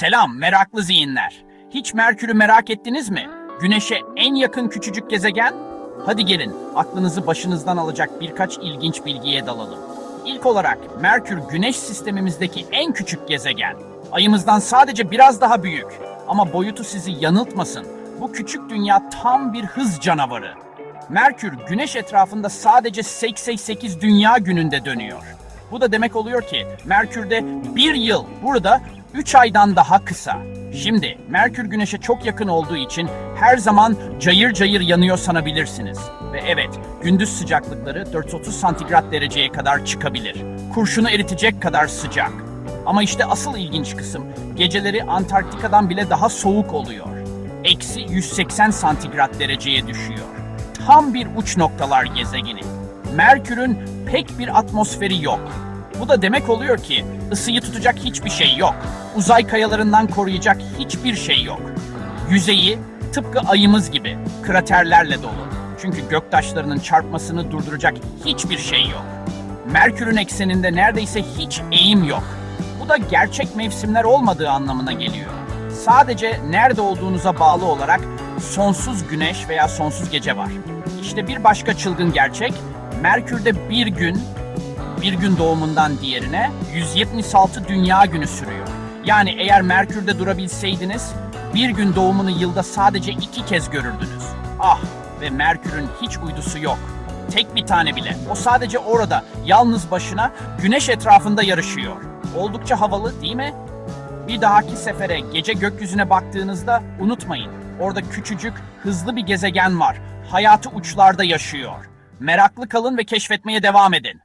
Selam meraklı zihinler. Hiç Merkür'ü merak ettiniz mi? Güneş'e en yakın küçücük gezegen? Hadi gelin aklınızı başınızdan alacak birkaç ilginç bilgiye dalalım. İlk olarak Merkür Güneş sistemimizdeki en küçük gezegen. Ayımızdan sadece biraz daha büyük. Ama boyutu sizi yanıltmasın. Bu küçük dünya tam bir hız canavarı. Merkür Güneş etrafında sadece 88 dünya gününde dönüyor. Bu da demek oluyor ki Merkür'de bir yıl burada 3 aydan daha kısa. Şimdi Merkür Güneş'e çok yakın olduğu için her zaman cayır cayır yanıyor sanabilirsiniz. Ve evet gündüz sıcaklıkları 430 santigrat dereceye kadar çıkabilir. Kurşunu eritecek kadar sıcak. Ama işte asıl ilginç kısım geceleri Antarktika'dan bile daha soğuk oluyor. Eksi 180 santigrat dereceye düşüyor. Tam bir uç noktalar gezegeni. Merkür'ün pek bir atmosferi yok. Bu da demek oluyor ki ısıyı tutacak hiçbir şey yok. Uzay kayalarından koruyacak hiçbir şey yok. Yüzeyi tıpkı ayımız gibi kraterlerle dolu. Çünkü göktaşlarının çarpmasını durduracak hiçbir şey yok. Merkür'ün ekseninde neredeyse hiç eğim yok. Bu da gerçek mevsimler olmadığı anlamına geliyor. Sadece nerede olduğunuza bağlı olarak sonsuz güneş veya sonsuz gece var. İşte bir başka çılgın gerçek, Merkür'de bir gün bir gün doğumundan diğerine 176 dünya günü sürüyor. Yani eğer Merkür'de durabilseydiniz bir gün doğumunu yılda sadece iki kez görürdünüz. Ah ve Merkür'ün hiç uydusu yok. Tek bir tane bile. O sadece orada yalnız başına güneş etrafında yarışıyor. Oldukça havalı değil mi? Bir dahaki sefere gece gökyüzüne baktığınızda unutmayın. Orada küçücük, hızlı bir gezegen var. Hayatı uçlarda yaşıyor. Meraklı kalın ve keşfetmeye devam edin.